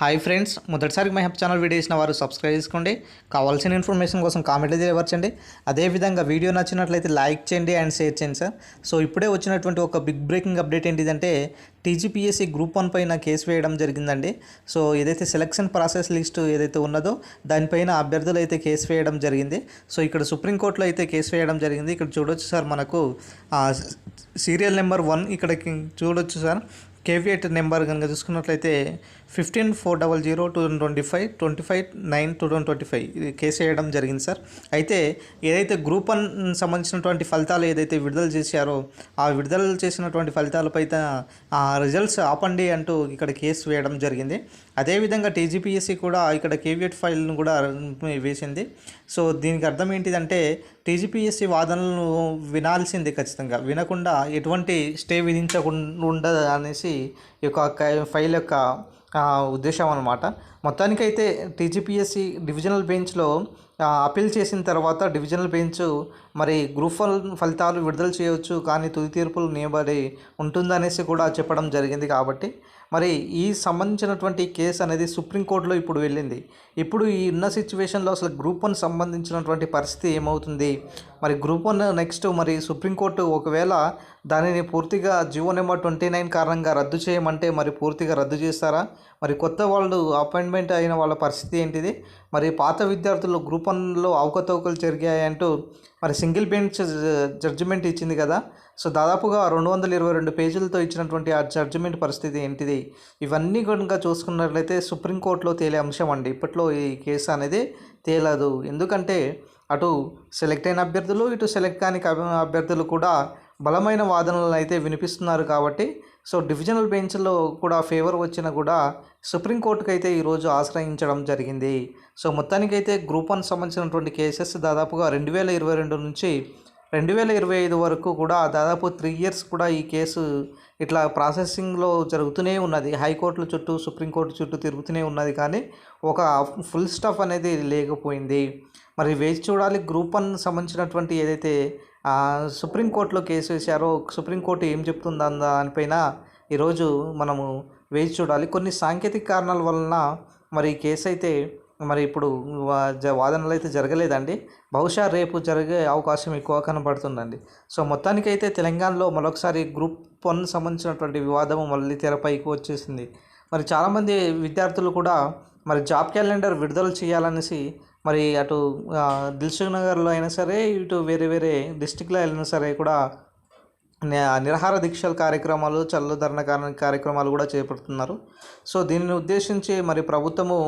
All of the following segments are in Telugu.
హాయ్ ఫ్రెండ్స్ మొదటిసారి మై హెల్ప్ ఛానల్ వీడియో ఇచ్చిన వారు సబ్స్క్రైబ్ చేసుకోండి. కావాల్సిన ఇన్ఫర్మేషన్ కోసం కామెంట్లు చేయవచ్చండి అదేవిధంగా వీడియో నచ్చినట్లయితే లైక్ చేయండి అండ్ షేర్ చేయండి సార్ సో ఇప్పుడే వచ్చినటువంటి ఒక బిగ్ బ్రేకింగ్ అప్డేట్ ఏంటిదంటే టీజీపీఎస్సీ గ్రూప్ వన్ పైన కేసు వేయడం జరిగిందండి. సో ఏదైతే సెలక్షన్ ప్రాసెస్ లిస్టు ఏదైతే ఉన్నదో దానిపైన అభ్యర్థులు అయితే కేసు వేయడం జరిగింది. సో ఇక్కడ సుప్రీంకోర్టులో అయితే కేసు వేయడం జరిగింది. ఇక్కడ చూడొచ్చు సార్ మనకు సీరియల్ నెంబర్ వన్ ఇక్కడ చూడొచ్చు సార్ కేవియట్ నెంబర్ కనుక చూసుకున్నట్లయితే fifteen four double zero two thousand twenty five twenty five nine two thousand twenty five ఇది కేసు వేయడం జరిగింది సార్. అయితే ఏదైతే గ్రూప్ వన్ సంబంధించినటువంటి ఫలితాలు ఏదైతే విడుదల చేశారో ఆ విడుదల చేసినటువంటి ఫలితాలపై ఆ రిజల్ట్స్ ఆపండి అంటూ ఇక్కడ కేసు వేయడం జరిగింది. అదేవిధంగా టీజీపీఎస్సీ కూడా ఇక్కడ కేవియట్ ఫైల్ను కూడా వేసింది. సో దీనికి అర్థం ఏంటిదంటే టీజీపీఎస్సీ వాదనలను వినాల్సిందే ఖచ్చితంగా. వినకుండా ఎటువంటి స్టే విధించకుండా అనేసి ఈ యొక్క ఫైల్ యొక్క ఉద్దేశం అన్నమాట. మొత్తానికైతే టీజీపీఎస్సీ డివిజనల్ బెంచ్లో అప్పీల్ చేసిన తర్వాత డివిజనల్ బెంచ్ మరి గ్రూప్ వన్ ఫలితాలు విడుదల చేయవచ్చు కానీ తుది తీర్పులు నియబడి ఉంటుందనేసి కూడా చెప్పడం జరిగింది కాబట్టి. మరి ఈ సంబంధించినటువంటి కేసు అనేది సుప్రీంకోర్టులో ఇప్పుడు వెళ్ళింది. ఇప్పుడు ఈ ఉన్న సిచ్యువేషన్లో అసలు గ్రూప్ వన్ సంబంధించినటువంటి పరిస్థితి ఏమవుతుంది? మరి గ్రూప్ వన్ నెక్స్ట్ మరి సుప్రీంకోర్టు ఒకవేళ దానిని పూర్తిగా జియో నెంబర్ ట్వంటీ నైన్ కారణంగా రద్దు చేయమంటే మరి పూర్తిగా రద్దు చేస్తారా? మరి కొత్త వాళ్ళు అపాయింట్మెంట్ అయిన వాళ్ళ పరిస్థితి ఏంటిది? మరి పాత విద్యార్థులు గ్రూప్ వన్లో అవకతవకలు జరిగాయంటూ మరి సింగిల్ బెంచ్ జడ్జిమెంట్ ఇచ్చింది కదా? సో దాదాపుగా రెండు వందల ఇరవై రెండు పేజీలతో ఇచ్చినటువంటి ఆ జడ్జిమెంట్ పరిస్థితి ఏంటిది? ఇవన్నీ కనుక చూసుకున్నట్లయితే సుప్రీంకోర్టులో తేలే అంశం అండి. ఇప్పట్లో ఈ కేసు అనేది తేలదు. ఎందుకంటే అటు సెలెక్ట్ అయిన అభ్యర్థులు ఇటు సెలెక్ట్ కాని అభ్యర్థులు కూడా బలమైన వాదనలను అయితే వినిపిస్తున్నారు కాబట్టి సో డివిజనల్ బెంచ్లో కూడా ఫేవర్ వచ్చినా కూడా సుప్రీంకోర్టుకు అయితే ఈరోజు ఆశ్రయించడం జరిగింది. సో మొత్తానికైతే గ్రూప్ వన్ సంబంధించినటువంటి కేసెస్ దాదాపుగా రెండు వేల ఇరవై రెండు నుంచి రెండు వేల ఇరవై ఐదు వరకు కూడా దాదాపు త్రీ ఇయర్స్ కూడా ఈ కేసు ఇట్లా ప్రాసెసింగ్లో జరుగుతూనే ఉన్నది. హైకోర్టుల చుట్టూ సుప్రీంకోర్టు చుట్టూ తిరుగుతూనే ఉన్నది కానీ ఒక ఫుల్ స్టాఫ్ అనేది లేకపోయింది. మరి వేచి చూడాలి గ్రూప్ వన్ సంబంధించినటువంటి ఏదైతే సుప్రీంకోర్టులో కేసు వేశారో సుప్రీంకోర్టు ఏం చెప్తుందా దానిపైన ఈరోజు మనము వేచి చూడాలి. కొన్ని సాంకేతిక కారణాల వలన మరి కేసు అయితే మరి ఇప్పుడు వాదనలు అయితే జరగలేదండి. బహుశా రేపు జరిగే అవకాశం ఎక్కువ కనబడుతుందండి. సో మొత్తానికైతే తెలంగాణలో మరొకసారి గ్రూప్ వన్ సంబంధించినటువంటి వివాదం మళ్ళీ తెరపైకి వచ్చేసింది. మరి చాలామంది విద్యార్థులు కూడా మరి జాబ్ క్యాలెండర్ విడుదల చేయాలనేసి మరి అటు దిల్సుఖ్ నగర్లో అయినా సరే ఇటు వేరే వేరే డిస్టిక్లో వెళ్ళినా సరే కూడా నిరహార దీక్షల కార్యక్రమాలు చల్లధరణ కార్యక్రమాలు కూడా చేపడుతున్నారు. సో దీనిని ఉద్దేశించి మరి ప్రభుత్వము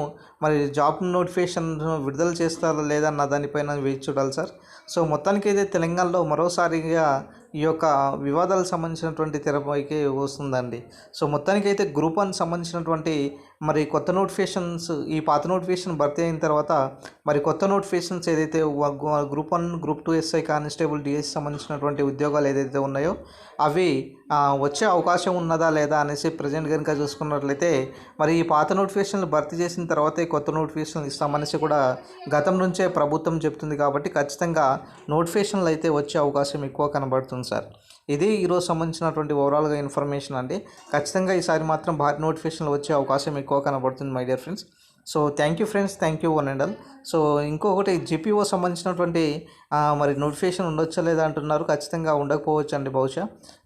మరి జాబ్ నోటిఫికేషన్ విడుదల చేస్తారా లేదన్న దానిపైన వేచి చూడాలి సార్. సో మొత్తానికి అయితే తెలంగాణలో మరోసారిగా ఈ యొక్క వివాదాలకు సంబంధించినటువంటి తెరపైకి వస్తుందండి. సో మొత్తానికైతే గ్రూప్ వన్ సంబంధించినటువంటి మరి కొత్త నోటిఫికేషన్స్ ఈ పాత నోటిఫికేషన్ భర్తీ అయిన తర్వాత మరి కొత్త నోటిఫికేషన్స్ ఏదైతే group one group two SI constable DS సంబంధించినటువంటి ఉద్యోగాలు ఏదైతే ఉన్నాయో అవి వచ్చే అవకాశం ఉన్నదా లేదా అనేసి ప్రజెంట్ కనుక చూసుకున్నట్లయితే మరి ఈ పాత నోటిఫికేషన్లు భర్తీ చేసిన తర్వాతే కొత్త నోటిఫికేషన్లు ఇస్తామనేసి కూడా గతం నుంచే ప్రభుత్వం చెప్తుంది కాబట్టి ఖచ్చితంగా నోటిఫికేషన్లు అయితే వచ్చే అవకాశం ఎక్కువ కనబడుతుంది సార్. ఇది ఈరోజు సంబంధించినటువంటి ఓవరాల్గా ఇన్ఫర్మేషన్ అండి. ఖచ్చితంగా ఈసారి మాత్రం భారీ నోటిఫికేషన్లు వచ్చే అవకాశం ఎక్కువ కనబడుతుంది my dear friends so thank you friends thank you one and all so ఇంకొకటి జిపిఓ సంబంధించినటువంటి మరి నోటిఫికేషన్ ఉండొచ్చా లేదా అంటున్నారు? ఖచ్చితంగా ఉండకపోవచ్చు అండి బహుశా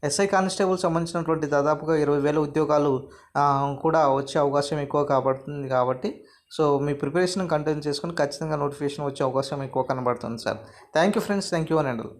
ఎస్ఐ కానిస్టేబుల్ సంబంధించినటువంటి దాదాపుగా ఇరవై వేల ఉద్యోగాలు కూడా వచ్చే అవకాశం ఎక్కువ కాబడుతుంది కాబట్టి సో మీ ప్రిపరేషన్ కంటిన్యూ చేసుకొని ఖచ్చితంగా నోటిఫికేషన్ వచ్చే అవకాశం ఎక్కువ కనబడుతుంది sir. Thank you friends thank you one and all